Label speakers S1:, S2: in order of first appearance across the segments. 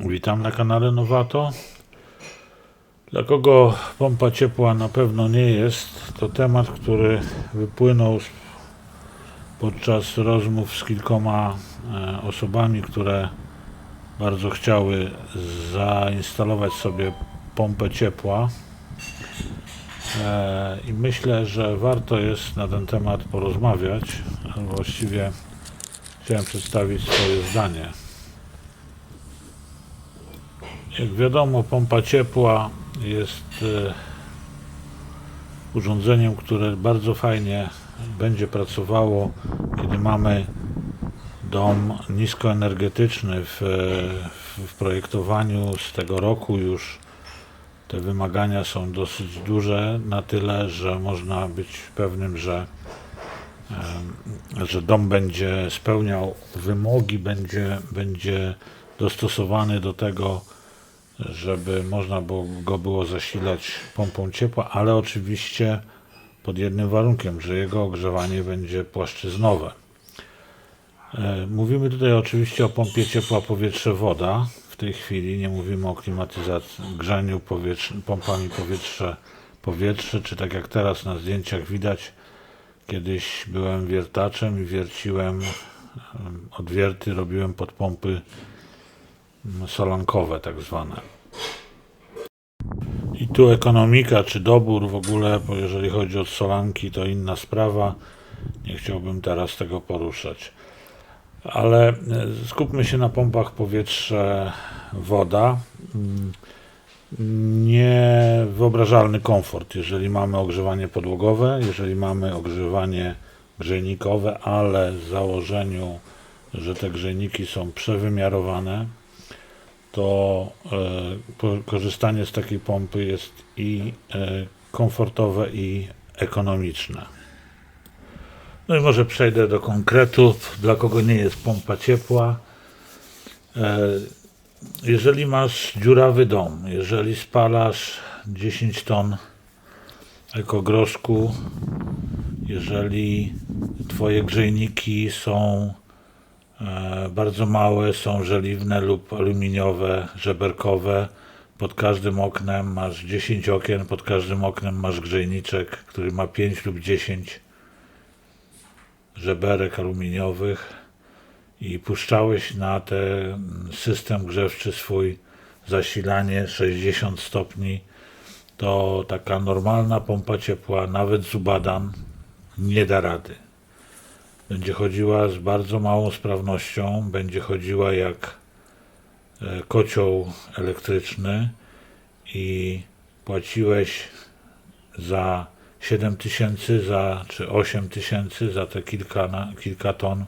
S1: Witam na kanale Nowato. Dla kogo pompa ciepła na pewno nie jest, to temat, który wypłynął podczas rozmów z kilkoma e, osobami, które bardzo chciały zainstalować sobie pompę ciepła. E, I myślę, że warto jest na ten temat porozmawiać. Właściwie chciałem przedstawić swoje zdanie. Jak wiadomo, pompa ciepła jest e, urządzeniem, które bardzo fajnie będzie pracowało, kiedy mamy dom niskoenergetyczny w, w, w projektowaniu z tego roku już. Te wymagania są dosyć duże, na tyle, że można być pewnym, że, em, że dom będzie spełniał wymogi, będzie, będzie dostosowany do tego, żeby można było, go było zasilać pompą ciepła, ale oczywiście pod jednym warunkiem, że jego ogrzewanie będzie płaszczyznowe. E, Mówimy tutaj oczywiście o pompie ciepła powietrze-woda. W tej chwili nie mówimy o klimatyzacji, grzaniu powietrz, pompami powietrze-powietrze, czy tak jak teraz na zdjęciach widać, kiedyś byłem wiertaczem i wierciłem em, odwierty, robiłem pod pompy solankowe tak zwane. I tu ekonomika czy dobór w ogóle, bo jeżeli chodzi o solanki, to inna sprawa. Nie chciałbym teraz tego poruszać. Ale e, skupmy się na pompach powietrze-woda. Mm, Niewyobrażalny komfort, jeżeli mamy ogrzewanie podłogowe, jeżeli mamy ogrzewanie grzejnikowe, ale w założeniu, że te grzejniki są przewymiarowane, to e, korzystanie z takiej pompy jest i e, komfortowe, i ekonomiczne. No i może przejdę do konkretów, dla kogo nie jest pompa ciepła. E, Jeżeli masz dziurawy dom, jeżeli spalasz 10 ton ekogroszku, jeżeli twoje grzejniki są bardzo małe, są żeliwne lub aluminiowe, żeberkowe, pod każdym oknem masz 10 okien, pod każdym oknem masz grzejniczek, który ma 5 lub 10 żeberek aluminiowych. I puszczałeś na ten system grzewczy swój zasilanie 60 stopni, to taka normalna pompa ciepła, nawet z ubadan, nie da rady. Będzie chodziła z bardzo małą sprawnością, będzie chodziła jak e, kocioł elektryczny i płaciłeś za 7 tysięcy za, czy 8 tysięcy za te kilka, kilka ton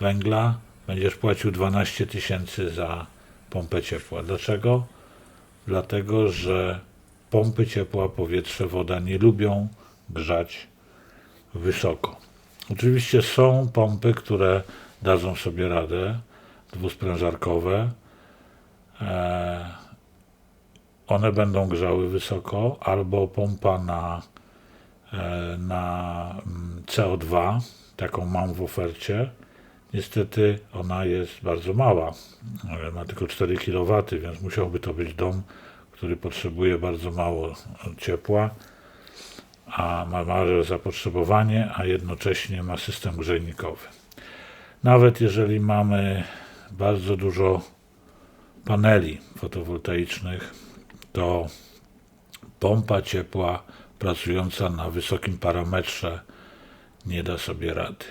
S1: węgla, będziesz płacił 12 tysięcy za pompę ciepła. Dlaczego? Dlatego, że pompy ciepła, powietrze, woda nie lubią grzać wysoko. Oczywiście są pompy, które dadzą sobie radę, dwusprężarkowe. E, one będą grzały wysoko, albo pompa na e, na mm, CO2, taką mam w ofercie. Niestety ona jest bardzo mała, e, ma tylko 4 kW, więc musiałby to być dom, który potrzebuje bardzo mało ciepła, a ma małe zapotrzebowanie, a jednocześnie ma system grzejnikowy. Nawet jeżeli mamy bardzo dużo paneli fotowoltaicznych, to pompa ciepła pracująca na wysokim parametrze nie da sobie rady.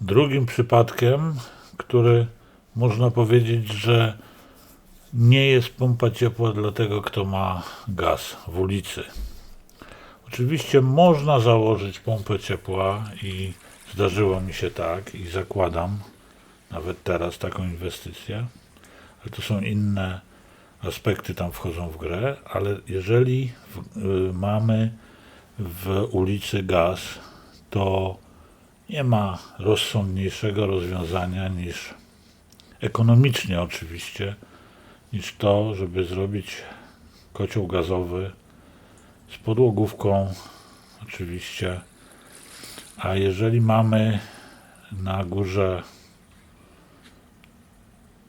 S1: Drugim przypadkiem, który można powiedzieć, że nie jest pompa ciepła dla tego, kto ma gaz w ulicy. Oczywiście można założyć pompę ciepła i zdarzyło mi się tak i zakładam nawet teraz taką inwestycję, ale to są inne aspekty tam wchodzą w grę, ale jeżeli w, y, mamy w ulicy gaz, to nie ma rozsądniejszego rozwiązania niż ekonomicznie oczywiście, niż to, żeby zrobić kocioł gazowy z podłogówką oczywiście. A jeżeli mamy na górze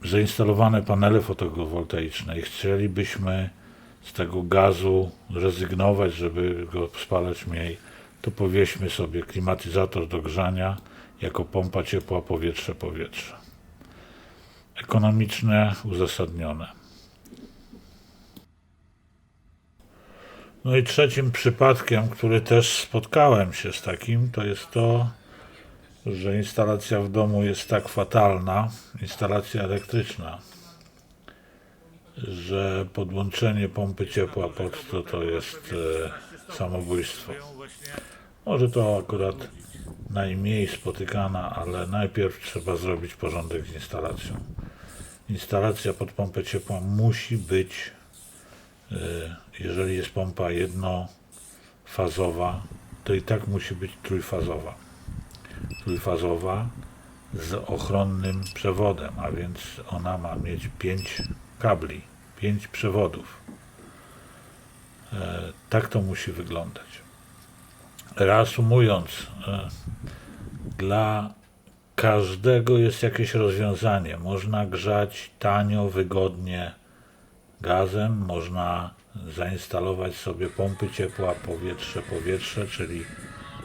S1: zainstalowane panele fotowoltaiczne i chcielibyśmy z tego gazu rezygnować, żeby go spalać mniej, to powieśmy sobie klimatyzator do grzania jako pompa ciepła powietrze-powietrze. Ekonomiczne, uzasadnione. No i trzecim przypadkiem, który też spotkałem się z takim, to jest to, że instalacja w domu jest tak fatalna, instalacja elektryczna, że podłączenie pompy ciepła pod to to jest e, samobójstwo. Może to akurat najmniej spotykana, ale najpierw trzeba zrobić porządek z instalacją. Instalacja pod pompę ciepła musi być, jeżeli jest pompa jednofazowa, to i tak musi być trójfazowa. Trójfazowa z ochronnym przewodem, a więc ona ma mieć 5 kabli, 5 przewodów. E, tak to musi wyglądać. Reasumując, e, dla każdego jest jakieś rozwiązanie. Można grzać tanio, wygodnie gazem, można zainstalować sobie pompy ciepła, powietrze, powietrze, czyli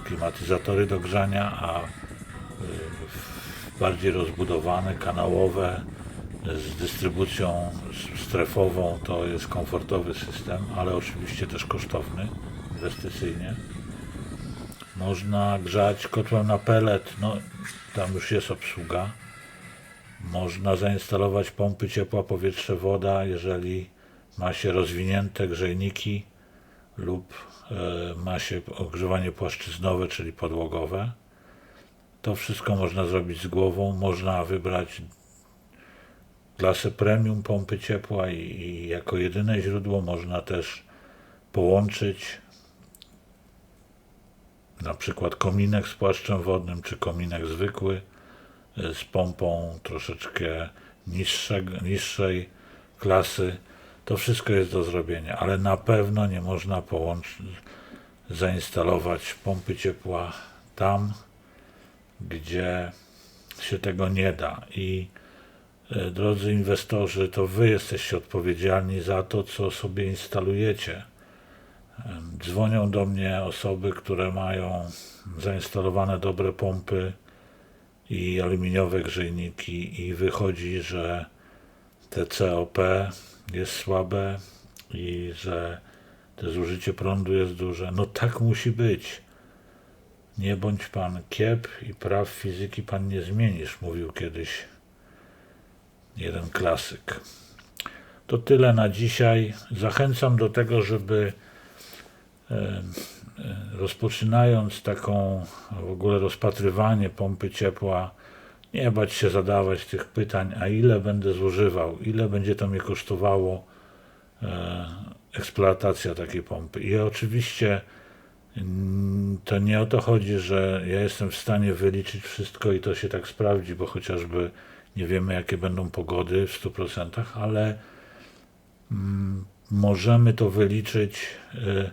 S1: klimatyzatory do grzania, a y, bardziej rozbudowane, kanałowe, z dystrybucją strefową to jest komfortowy system, ale oczywiście też kosztowny inwestycyjnie. Można grzać kotłem na pelet, no tam już jest obsługa. Można zainstalować pompy ciepła, powietrze, woda, jeżeli ma się rozwinięte grzejniki lub e, ma się ogrzewanie płaszczyznowe, czyli podłogowe. To wszystko można zrobić z głową. Można wybrać klasę premium pompy ciepła i, i jako jedyne źródło można też połączyć na przykład kominek z płaszczem wodnym, czy kominek zwykły z pompą troszeczkę niższej, klasy. To wszystko jest do zrobienia, ale na pewno nie można połączyć, zainstalować pompy ciepła tam, gdzie się tego nie da. I e, drodzy inwestorzy, to wy jesteście odpowiedzialni za to, co sobie instalujecie. Dzwonią do mnie osoby, które mają zainstalowane dobre pompy i aluminiowe grzejniki i wychodzi, że te COP jest słabe i że to zużycie prądu jest duże. No tak musi być. Nie bądź pan kiep i praw fizyki pan nie zmienisz, mówił kiedyś jeden klasyk. To tyle na dzisiaj. Zachęcam do tego, żeby e, rozpoczynając taką w ogóle rozpatrywanie pompy ciepła, nie bać się zadawać tych pytań, a ile będę zużywał, ile będzie to mnie kosztowało e, eksploatacja takiej pompy. I oczywiście mm, to nie o to chodzi, że ja jestem w stanie wyliczyć wszystko i to się tak sprawdzi, bo chociażby nie wiemy, jakie będą pogody w 100%, ale mm, możemy to wyliczyć y,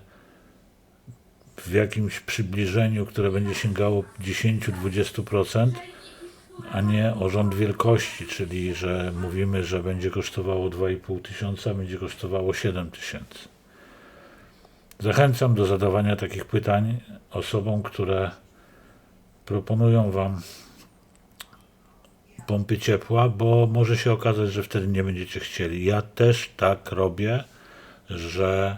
S1: w jakimś przybliżeniu, które będzie sięgało 10-20%, a nie o rząd wielkości, czyli że mówimy, że będzie kosztowało 2,5 tysiąca, będzie kosztowało 7 tysięcy. Zachęcam do zadawania takich pytań osobom, które proponują Wam pompy ciepła, bo może się okazać, że wtedy nie będziecie chcieli. Ja też tak robię, że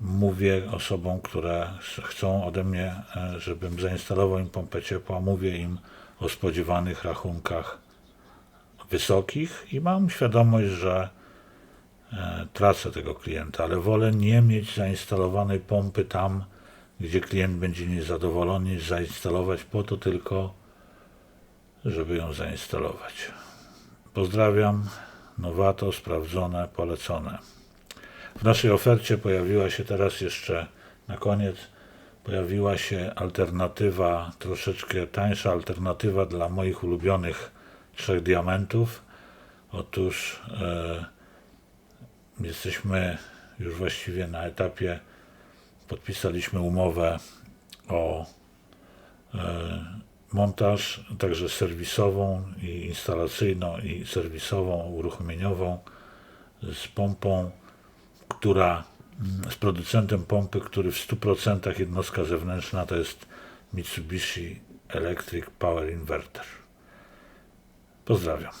S1: mówię osobom, które chcą ode mnie, e, żebym zainstalował im pompę ciepła, mówię im o spodziewanych rachunkach wysokich i mam świadomość, że e, tracę tego klienta, ale wolę nie mieć zainstalowanej pompy tam, gdzie klient będzie niezadowolony, zainstalować po to tylko, żeby ją zainstalować. Pozdrawiam. Nowato, sprawdzone, polecone. W naszej ofercie pojawiła się teraz jeszcze na koniec pojawiła się alternatywa, troszeczkę tańsza alternatywa dla moich ulubionych trzech diamentów. Otóż e, jesteśmy już właściwie na etapie, podpisaliśmy umowę o e, montaż, także serwisową i instalacyjną i serwisową, uruchomieniową z pompą, która mm, z producentem pompy, który w 100% jednostka zewnętrzna to jest Mitsubishi Electric Power Inverter. Pozdrawiam.